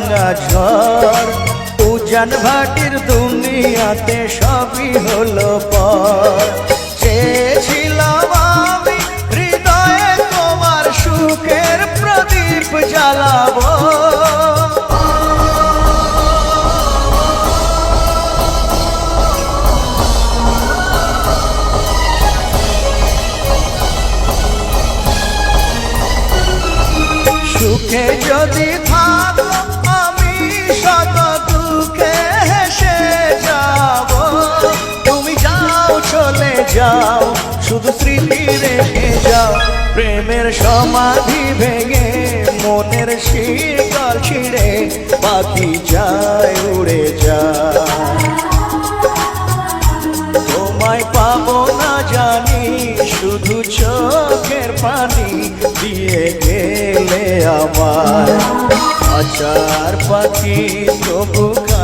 ভাঙা ঝড়। উজান ভাটির দুনিয়াতে সবই হলো পর। চেয়েছিলাম আমি হৃদয়ে তোমার সুখের প্রদীপ জ্বালাবো। সুখে যদি দুঃখে হেসে যাব। তুমি যাও, চলে যাও, শুধু স্মৃতি রেখে যাও। প্রেমের সমাধি ভেঙে মনের শিকল ছিঁড়ে পাখি যায়, উড়ে যায়। তোমায় পাবো না জানি, শুধু চোখের পানি দিয়ে গেলে আমার আচার পাখি তবু